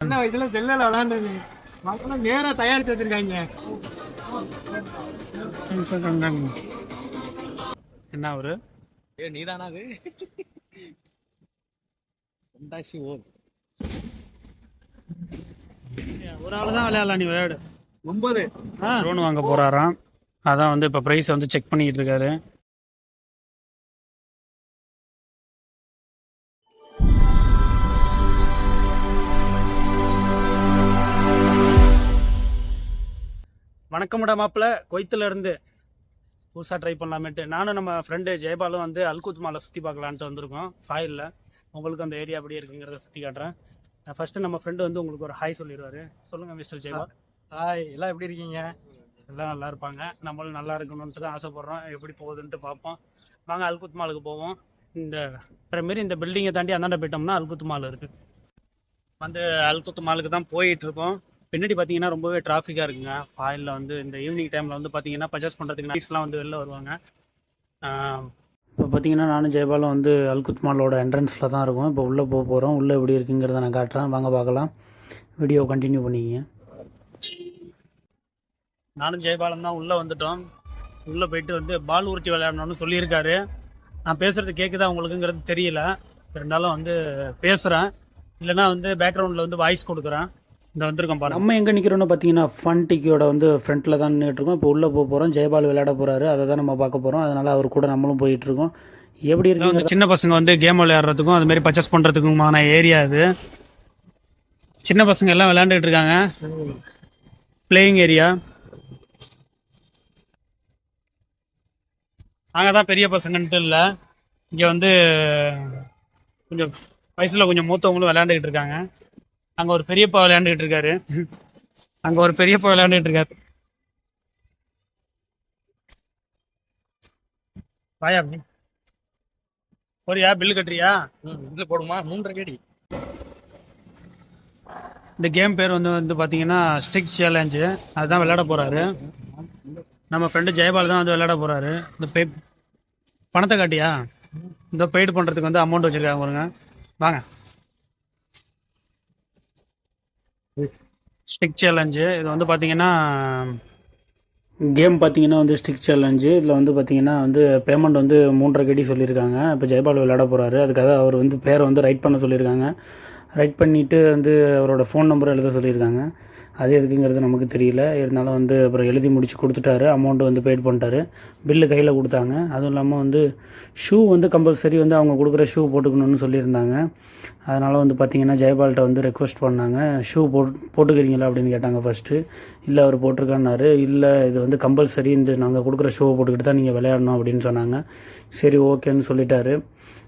சின்ன வயசுல செல்லல விளையாண்டது மக்களும் நேரா தயாரிச்சு வச்சிருக்காங்க. என்ன ஒரு ஏ நீதானா அது? ரெண்டாசி ஓர் ஒரு ஆள் தான் விளையாடலாம் நீ விளையாடு. ஒன்பது. ட்ரோன் வாங்க போறாராம். அதான் வந்து இப்போ ப்ரைஸ் வந்து செக் பண்ணிட்டு இருக்காரு. வணக்கம்டா மாப்பிள்ள. கொய்த்துல இருந்து புதுசாக ட்ரை பண்ணலாமேட்டு நானும் நம்ம ஃப்ரெண்டு ஜெயபாலும் வந்து அல்குத் மாலை சுற்றி பார்க்கலான்ட்டு வந்திருக்கோம். ஃபாயிலில் உங்களுக்கு அந்த ஏரியா அப்படியே இருக்குங்கிறத சுற்றி காட்டுறேன். ஃபர்ஸ்ட்டு நம்ம ஃப்ரெண்டு வந்து உங்களுக்கு ஒரு ஹாய் சொல்லிடுவாரு. சொல்லுங்கள் மிஸ்டர் ஜெயபால். ஹாய் எல்லாம் எப்படி இருக்கீங்க? எல்லாம் நல்லா இருப்பாங்க. நம்மளும் நல்லா இருக்கணும்ன்ட்டு தான் ஆசைப்பட்றோம். எப்படி போகுதுன்ட்டு பார்ப்போம். வாங்க அல்குத் மாலுக்கு போவோம். இந்த மாரி இந்த பில்டிங்கை தாண்டி அந்தாண்ட போயிட்டோம்னா அல்குத் மால் இருக்குது வந்து அல்குத் மாலுக்கு தான் போயிட்டு இருக்கோம். பின்னாடி பார்த்தீங்கன்னா ரொம்பவே டிராஃபிக்காக இருக்குங்க. ஃபாயிலில் வந்து இந்த ஈவினிங் டைமில் வந்து பார்த்தீங்கன்னா பர்ச்சேஸ் பண்ணுறதுக்கு நைஸ்லாம் வந்து வெளில வருவாங்க. இப்போ பார்த்தீங்கன்னா நானும் ஜெயபாலும் வந்து அல்குத் மாலோட என்ட்ரன்ஸில் தான் இருக்கும். இப்போ உள்ளே போக போகிறோம் உள்ளே எப்படி இருக்குங்கிறத நான் காட்டுறேன். வாங்க பார்க்கலாம். வீடியோ கண்டினியூ பண்ணிக்கிங்க. நானும் ஜெயபாலம் தான் உள்ளே வந்துட்டோம். உள்ளே போயிட்டு வந்து பால் உருட்டி விளையாடணும்னு சொல்லியிருக்காரு. நான் பேசுகிறது கேட்குதா உங்களுக்குங்கிறது தெரியல. இருந்தாலும் வந்து பேசுகிறேன் இல்லைன்னா வந்து பேக்ரவுண்டில் வந்து வாய்ஸ் கொடுக்குறேன். இந்த வந்திருக்கோம் பாருங்க. நம்ம எங்கே நிற்கிறோன்னு பார்த்தீங்கன்னா ஃபன் டிக்கியோட வந்து ஃப்ரண்ட்டில் தான் நின்றுட்டுருக்கோம் இப்போ உள்ளே போக போகிறோம் ஜெயபால் விளையாட போகிறாரு அதை தான் நம்ம பார்க்க போகிறோம் அதனால் அவர் கூட நம்மளும் போயிட்டுருக்கோம். எப்படி இருக்கு வந்து சின்ன பசங்க வந்து கேம் விளையாடுறதுக்கும் அது மாதிரி பர்ச்சேஸ் பண்ணுறதுக்குமான ஏரியா இது. சின்ன பசங்க எல்லாம் விளையாண்டுட்டு இருக்காங்க. பிளேயிங் ஏரியா நாங்கள் தான் பெரிய பசங்கன்ட்டு இல்லை. இங்கே வந்து கொஞ்சம் வயசில் கொஞ்சம் மூத்தவங்களும் விளையாண்டுக்கிட்டு இருக்காங்க. அங்கே ஒரு பெரியப்பா விளையாண்டுக்கிட்டு இருக்காரு. அங்கே ஒரு பெரியப்பா விளையாண்டுக்கிட்டு இருக்காரு. வாயா அப்படி. போறியா? பில்லு கட்டுறியா? இதுல போடுமா? மூன்றரை கேடி. இந்த கேம் பேர் வந்து வந்து பார்த்தீங்கன்னா ஸ்டிக் சேலஞ்சு அதுதான் விளையாட போகிறாரு நம்ம ஃப்ரெண்டு ஜெயபால் தான் வந்து விளையாட போகிறாரு இந்த பே பணத்தை காட்டியா? இந்த பெய்டு பண்ணுறதுக்கு வந்து அமௌண்ட் வச்சுருக்காங்க பாருங்க. வாங்க. ஸ்டிக் சேலஞ்சு இது வந்து பார்த்தீங்கன்னா கேம் பார்த்தீங்கன்னா வந்து ஸ்டிக் சேலஞ்சு இதில் வந்து பார்த்தீங்கன்னா வந்து பேமெண்ட் வந்து மூன்றரை கடி சொல்லியிருக்காங்க. இப்போ ஜெயபால் விளையாட போகிறாரு அதுக்காக அவர் வந்து பேரை வந்து ரைட் பண்ண சொல்லியிருக்காங்க. ரைட் பண்ணிவிட்டு வந்து அவரோட ஃபோன் நம்பர் எழுத சொல்லியிருக்காங்க. அது எதுக்குங்கிறது நமக்கு தெரியல. இருந்தாலும் வந்து அப்புறம் எழுதி முடித்து கொடுத்துட்டாரு. அமௌண்ட்டு வந்து பெய்ட் பண்ணிட்டாரு. பில்லு கையில் கொடுத்தாங்க. அதுவும் இல்லாமல் வந்து ஷூ வந்து கம்பல்சரி வந்து அவங்க கொடுக்குற ஷூ போட்டுக்கணும்னு சொல்லியிருந்தாங்க. அதனால் வந்து பார்த்தீங்கன்னா ஜெயபால்கிட்ட வந்து ரெக்வஸ்ட் பண்ணாங்க. ஷூ போட் போட்டுக்கிறீங்களா அப்படின்னு கேட்டாங்க ஃபஸ்ட்டு இல்லை அவர் போட்டிருக்கான்னாரு. இல்லை இது வந்து கம்பல்சரி இந்த நாங்கள் கொடுக்குற ஷூவை போட்டுக்கிட்டு தான் நீங்கள் விளையாடணும் அப்படின்னு சொன்னாங்க. சரி ஓகேன்னு சொல்லிட்டாரு.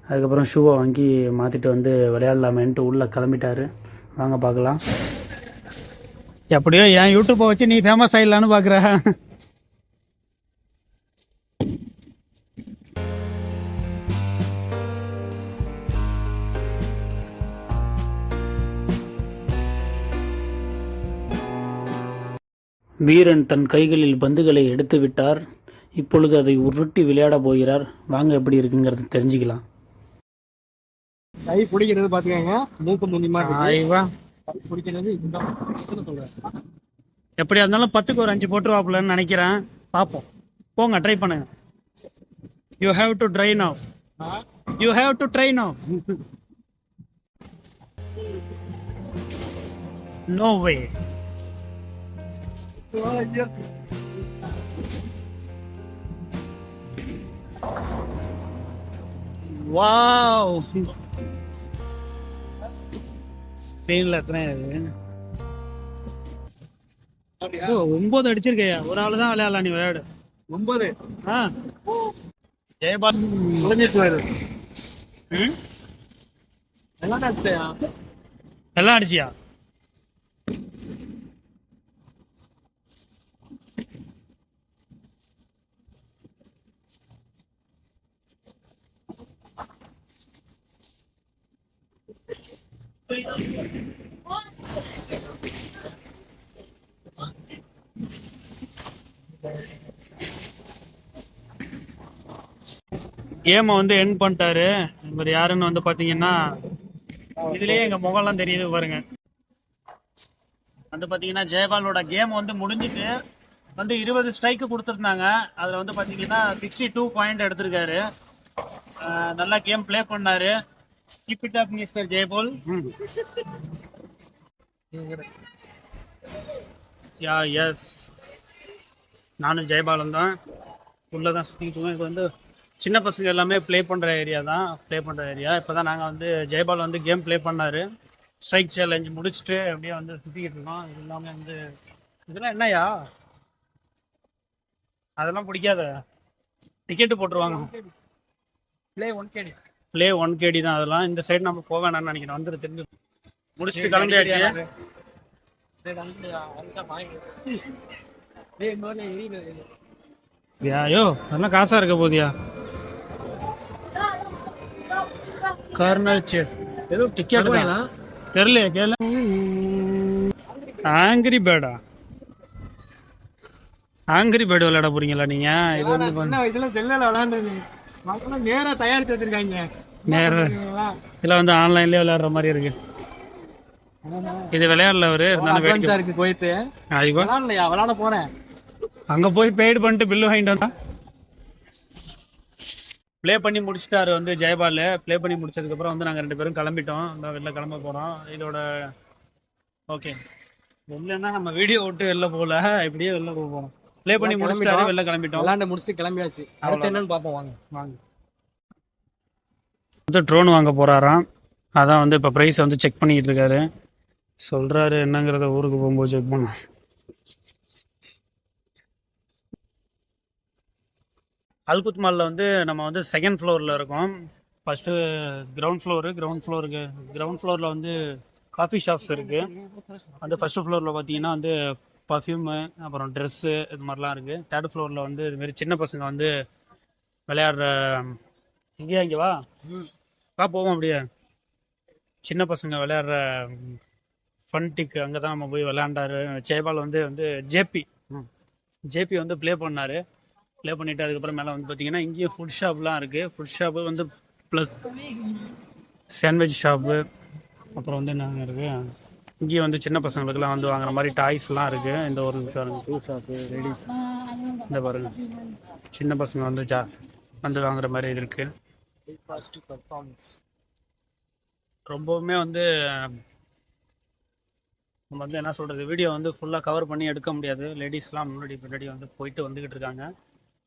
அதுக்கப்புறம் ஷூவை வாங்கி மாற்றிட்டு வந்து விளையாடலாமேன்ட்டு உள்ளே கிளம்பிட்டாரு. வாங்க பார்க்கலாம். எப்படியோ என் யூடியூப்பை வச்சு நீ ஃபேமஸ் ஆயிடலான்னு பார்க்குற வீரன் தன் கைகளில் பந்துகளை எடுத்து விட்டார். இப்பொழுது அதை உருட்டி விளையாட போகிறார். வாங்க எப்படி இருக்குங்கிறத தெரிஞ்சுக்கலாம். கை பிடிக்கிறது பாத்துக்கங்க. மூக்கு முந்தி மாதிரி இருக்கு. கை பிடிக்கிறது இதுதான் எப்படியா இருந்தாலும் பத்துக்கு ஒரு அஞ்சு போட்டுருவாப்புலன்னு நினைக்கிறேன். பார்ப்போம் போங்க ட்ரை பண்ணுங்க. You have to try now you have to try now no way wow ஸ்க்ரீன்ல எத்தனை ஓ, ஒன்பது அடிச்சிருக்கையா? ஒரு ஆளு தான் விளையாடலாம் நீ விளையாடு. ஒன்பது. ஆ. ஜெயபால்? எல்லாம் அடிச்சியா? கேமை வந்து என் பண்ணிட்டாரு. இவர் யாருன்னு வந்து பாத்தீங்கன்னா இதுலயே எங்க முகம்லாம் தெரியுது பாருங்க. வந்து பார்த்தீங்கன்னா ஜெயபாலோட கேம் வந்து முடிஞ்சிட்டு வந்து இருபது ஸ்ட்ரைக்கு கொடுத்துருந்தாங்க. அதில் வந்து பார்த்தீங்கன்னா சிக்ஸ்டி டூ பாயிண்ட் எடுத்திருக்காரு நல்லா கேம் ப்ளே பண்ணாரு. Keep it up mister Jayapal yeah yes நானும் ஜெயபாலன் தான். உள்ளே தான் சுற்றிட்டு இருக்கோம். இப்போ வந்து சின்ன பசங்க எல்லாமே ப்ளே பண்ணுற ஏரியா தான். ப்ளே பண்ணுற ஏரியா இப்போ தான் நாங்கள் வந்து ஜெயபால் வந்து கேம் ப்ளே பண்ணார். ஸ்ட்ரைக் சேலஞ்சு முடிச்சுட்டு அப்படியே வந்து சுற்றிக்கிட்டு இருக்கோம். இது எல்லாமே வந்து இதெல்லாம் என்னய்யா? அதெல்லாம் பிடிக்காத. டிக்கெட்டு போட்டுருவாங்க. Play one KD play one KD தான் அதெல்லாம். இந்த சைடு நம்ம போக வேணாம்னு நினைக்கிறேன். வந்துரு திரும்பி. முடிச்சுட்டு கிளம்பியாச்சு. ஐயோ அதெல்லாம் காசா இருக்க போதியா கர்னல் செஃப் ஏதோ டிக்கெட் தெரியல கேள. ஆங்கிரி பேர்டா ஆங்கிரி பேர்டு விளையாட போறீங்களா நீங்க? இது வந்து சின்ன வயசுல செல்லல விளையாண்டது. மக்களும் நேரா தயாரிச்சு வச்சிருக்காங்க. நேர. இதுல வந்து ஆன்லைன்லயே விளையாடுற மாதிரி இருக்கு. இது விளையாடல அவரு. இருந்தாலும் இருக்கு போயிட்டு. விளையாடலையா? விளையாட போறேன். அங்க போய் பெய்டு பண்ணிட்டு பில்லு வாங்கிட்டு வந்தா? ப்ளே பண்ணி முடிச்சிட்டாரு வந்து ஜெயபால். ப்ளே பண்ணி முடிச்சதுக்கு அப்புறம் வந்து நாங்க ரெண்டு பேரும் கிளம்பிட்டோம். இந்த வெளில கிளம்ப போறோம். இதோட ஓகே வெளிலன்னா நம்ம வீடியோ விட்டு வெளில போகல. இப்படியே வெளில போக போறோம். ப்ளே பண்ணி முடிச்சிட்டாரு. வெளில கிளம்பிட்டோம். விளையாண்டு முடிச்சுட்டு கிளம்பியாச்சு. அடுத்து என்னன்னு பாப்போம் வாங்க. வாங்க. வந்து ட்ரோன் வாங்க போறாராம். அதான் வந்து இப்போ ப்ரைஸ் வந்து செக் பண்ணிட்டு இருக்காரு. சொல்றாரு என்னங்கிறத ஊருக்கு போகும்போது செக் பண்ண அல்குத் மாலில் வந்து நம்ம வந்து செகண்ட் ஃப்ளோரில் இருக்கோம். ஃபஸ்ட்டு கிரவுண்ட் ஃப்ளோரு கிரவுண்ட் ஃப்ளோருக்கு கிரவுண்ட் ஃப்ளோரில் வந்து காஃபி ஷாப்ஸ் இருக்குது அந்த ஃபஸ்ட்டு ஃப்ளோரில் பார்த்தீங்கன்னா வந்து பர்ஃப்யூமு அப்புறம் ட்ரெஸ்ஸு இது மாதிரிலாம் இருக்குது தேர்ட் ஃப்ளோரில் வந்து இதுமாரி சின்ன பசங்க வந்து விளையாடுற இங்கேயா இங்கே வா வா போவோம் அப்படியே. சின்ன பசங்க விளையாடுற ஃபன் டிக்கு அங்கே தான் நம்ம போய் விளையாண்டாரு. ஜெயபால் வந்து வந்து ஜேபி ஜேபி வந்து ப்ளே பண்ணார். ப்ளே பண்ணிவிட்டு அதுக்கப்புறம் மேலே வந்து பார்த்தீங்கன்னா இங்கேயும் ஃபுட் ஷாப்லாம் இருக்குது ஃபுட் ஷாப்பு வந்து ப்ளஸ் சாண்ட்விச் ஷாப்பு அப்புறம் வந்து என்ன இருக்குது இங்கேயும் வந்து சின்ன பசங்களுக்குலாம் வந்து வாங்குற மாதிரி டாய்ஸ்லாம் இருக்குது இந்த ஒரு நிமிஷம். ஷூ ஷாப்பு லேடிஸ் இந்த பாருங்க. சின்ன பசங்க வந்து ஜா வந்து வாங்குற மாதிரி இருக்கு. பாசிட்டிவ் பர்ஃபார்மன்ஸ் ரொம்பவுமே வந்து நம்ம வந்து என்ன சொல்றது வீடியோ வந்து ஃபுல்லாக கவர் பண்ணி எடுக்க முடியாது. லேடிஸ்லாம் முன்னாடி பின்னாடி வந்து போயிட்டு வந்துகிட்டு இருக்காங்க.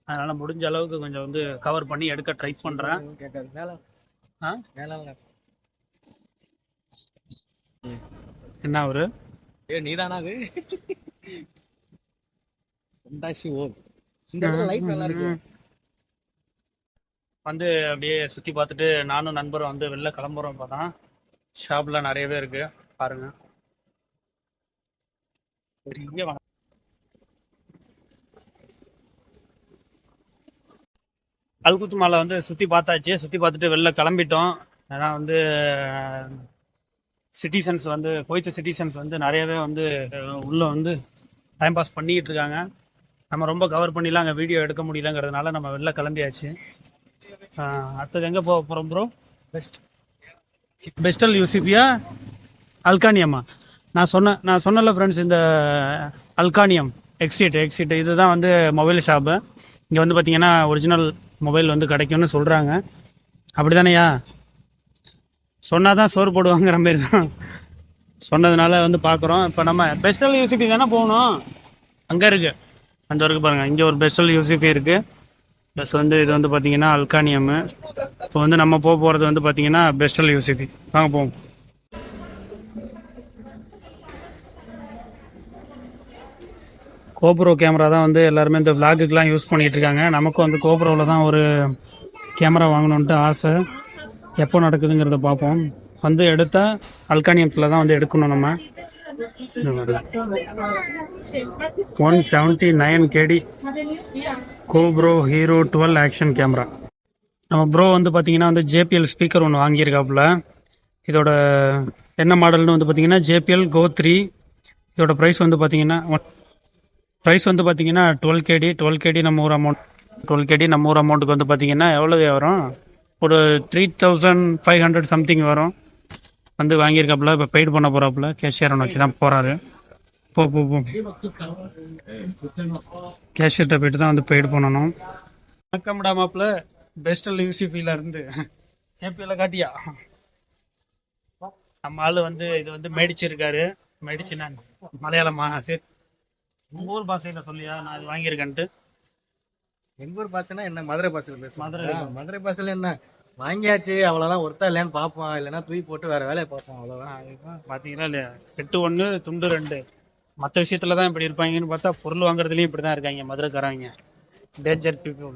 அதனால முடிஞ்ச அளவுக்கு கொஞ்சம் வந்து கவர் பண்ணி எடுக்க ட்ரை மேல. ஆ? என்ன ஒரு ஏ நீதானா அது? ஓ இந்த இடத்துல லைட் நல்லா இருக்கு. வந்து அப்படியே சுற்றி பார்த்துட்டு நானும் நண்பரும் வந்து வெளில கிளம்புறோம் இப்போ தான் ஷாப்லாம் நிறையவே இருக்கு. பாருங்க. பெரிய அல்குத்து மாலை வந்து சுற்றி பார்த்தாச்சு. சுற்றி பார்த்துட்டு வெளில கிளம்பிட்டோம். ஏன்னா வந்து சிட்டிசன்ஸ் வந்து குவைத்து சிட்டிசன்ஸ் வந்து நிறையவே வந்து உள்ளே வந்து டைம் பாஸ் பண்ணிக்கிட்டு இருக்காங்க. நம்ம ரொம்ப கவர் பண்ணிலாம் அங்கே வீடியோ எடுக்க முடியலங்கிறதுனால நம்ம வெளில கிளம்பியாச்சு. அடுத்தது எங்கே போக போகிறோம் ப்ரோ பெஸ்ட் பெஸ்டல் யூசிஃபியா அல்கானியம்மா நான் சொன்ன நான் சொன்னல ஃப்ரெண்ட்ஸ் இந்த அல்கானியம் எக்ஸிட் எக்ஸிட் இதுதான் வந்து மொபைல் ஷாப்பு இங்கே வந்து பார்த்தீங்கன்னா ஒரிஜினல் மொபைல் வந்து கிடைக்கும்னு சொல்கிறாங்க அப்படி தானேயா சொன்னால் தான் சோறு போடுவாங்கிற மாதிரி தான் சொன்னதுனால வந்து பார்க்குறோம் இப்போ நம்ம பெஸ்டல் யூசிபி தானே போகணும். அங்கே இருக்குது அந்த வரைக்கும் பாருங்கள் இங்கே ஒரு பெஸ்டல் யூசிபி இருக்குது ப்ளஸ் வந்து இது வந்து பார்த்தீங்கன்னா அல்கானியம்மு இப்போ வந்து நம்ம போக போகிறது வந்து பார்த்தீங்கன்னா பெஸ்டல் யூசிபி வாங்க போவோம். கோப்ரோ கேமரா தான் வந்து எல்லாருமே இந்த விளாகுக்கெலாம் யூஸ் பண்ணிகிட்டு இருக்காங்க. நமக்கும் வந்து கோப்ரோவில் தான் ஒரு கேமரா வாங்கணுன்ட்டு ஆசை. எப்போ நடக்குதுங்கிறத பார்ப்போம். வந்து எடுத்தால் அல்கானியத்தில் தான் வந்து எடுக்கணும் நம்ம. One seventy nine KD GoPro hero twelve action camera நம்ம ப்ரோ வந்து பார்த்தீங்கன்னா வந்து ஜேபிஎல் ஸ்பீக்கர் ஒன்று வாங்கியிருக்காப்புல. இதோட என்ன மாடல்னு வந்து பார்த்தீங்கன்னா ஜேபிஎல் கோ த்ரீ இதோட ப்ரைஸ் வந்து பார்த்தீங்கன்னா ப்ரைஸ் வந்து பார்த்தீங்கன்னா டுவெல் கேடி டுவெல் கேடி நம்ம ஊர் அமௌண்ட் டுவெல் கேடி நம்ம ஊர் அமௌண்ட்டுக்கு வந்து பார்த்தீங்கன்னா எவ்வளோ வரும்? ஒரு three thousand five hundred something வரும். வந்து வாங்கியிருக்காப்புல இப்போ பெய்ட் பண்ண போகிறாப்புல கேஷியரை நோக்கி தான் போகிறாரு போ போ போ. கேஷியர்கிட்ட போயிட்டு தான் வந்து பெய்டு பண்ணணும். வணக்கம்டா மாப்பிள்ள பெஸ்டல் யூசிஃபில இருந்து. சேப்பியில் காட்டியா? நம்ம ஆளு வந்து இது வந்து மேடிச்சிருக்காரு. மேடிச்சுனா மலையாளமா சரி. உங்க ஊர் பாஷையில சொல்லியா? நான் இது வாங்கியிருக்கேன்ட்டு. எங்க ஊர் பாசனா என்ன? மதுரை பாசையில் பேசுவோம் மதுரை. மதுரை பாசையில் என்ன? வாங்கியாச்சு அவ்வளோதான் ஒருத்தா இல்லைன்னு பார்ப்போம் இல்லைன்னா தூக்கி போட்டு வேற வேலையை பார்ப்போம் அவ்வளோதான் பார்த்தீங்கன்னா இல்லையா? எட்டு ஒன்று துண்டு ரெண்டு. மற்ற விஷயத்துல தான் இப்படி இருப்பாங்கன்னு பார்த்தா பொருள் வாங்குறதுலேயும் இப்படி தான் இருக்காங்க மதுரைக்காரங்க. டேஞ்சர் பீப்புள்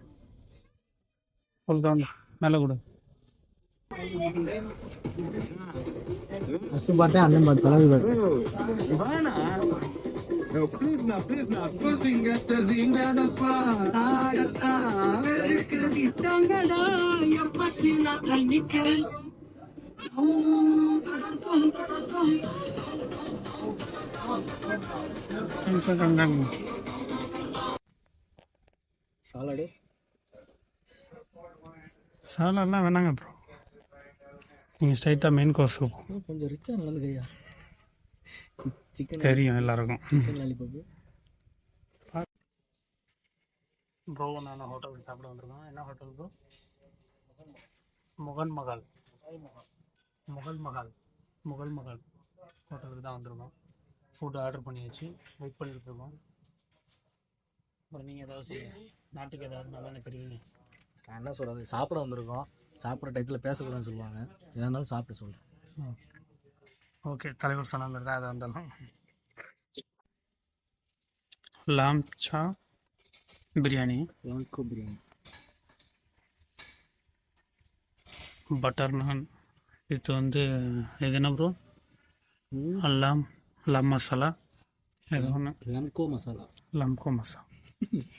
சொல்லுதான் மேலே கொடு. அண்ணன் பார்த்து தலைவி பார்த்தேன் சாலடு சாலெல்லாம் வேணாங்க ப்ரோ நீங்கள் ஸ்ட்ரைட்டாக மெயின் கோர்ஸுக்கு போகும் கொஞ்சம் ரிச்சாக நடந்து கையா சிக்கன் தெரியும் எல்லாருக்கும். ப்ரோ நான் ஹோட்டலுக்கு சாப்பிட வந்திருக்கோம் என்ன ஹோட்டல் ப்ரோ முகல் மகால் முகல் மகால் முகல் மகால் ஹோட்டலுக்கு தான் வந்திருக்கோம். ஃபுட் ஆர்டர் பண்ணியாச்சு. வெயிட் பண்ணிட்டு இருக்கோம். அப்புறம் நீங்கள் ஏதாவது நாட்டுக்கு ஏதாவது நல்லா நினைக்கிறீங்க நான் என்ன சொல்கிறது சாப்பிட வந்திருக்கோம். சாப்பிட்ற டயத்தில் பேசக்கூடாதுன்னு சொல்லுவாங்க. எதாக இருந்தாலும் சாப்பிட சொல்கிறேன் ஓகே தலைவர் சொன்ன மாதிரி தான் எதாக இருந்தாலும். லாம் சா பிரியாணி. லவன்கோ பிரியாணி. பட்டர் நான். இது வந்து இது என்ன ப்ரோ அல்லாம் லம் மசாலா. இது ஒன்று லம்கோ மசாலா. லம்கோ மசாலா.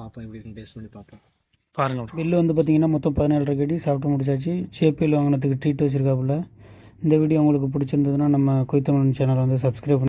பார்ப்போம் எப்படி இருக்குன்னு டேஸ்ட் பண்ணி பார்ப்போம் பாருங்க. பில்லு வந்து பார்த்தீங்கன்னா மொத்தம் பதினேழரை கடி சாப்பிட்டு முடிச்சாச்சு. சேப்பியில் வாங்கினதுக்கு ட்ரீட் வச்சுருக்காப்புல. இந்த வீடியோ உங்களுக்கு பிடிச்சிருந்ததுன்னா நம்ம கொய்த்தமிழன் சேனல் வந்து சப்ஸ்கிரைப் பண்ணி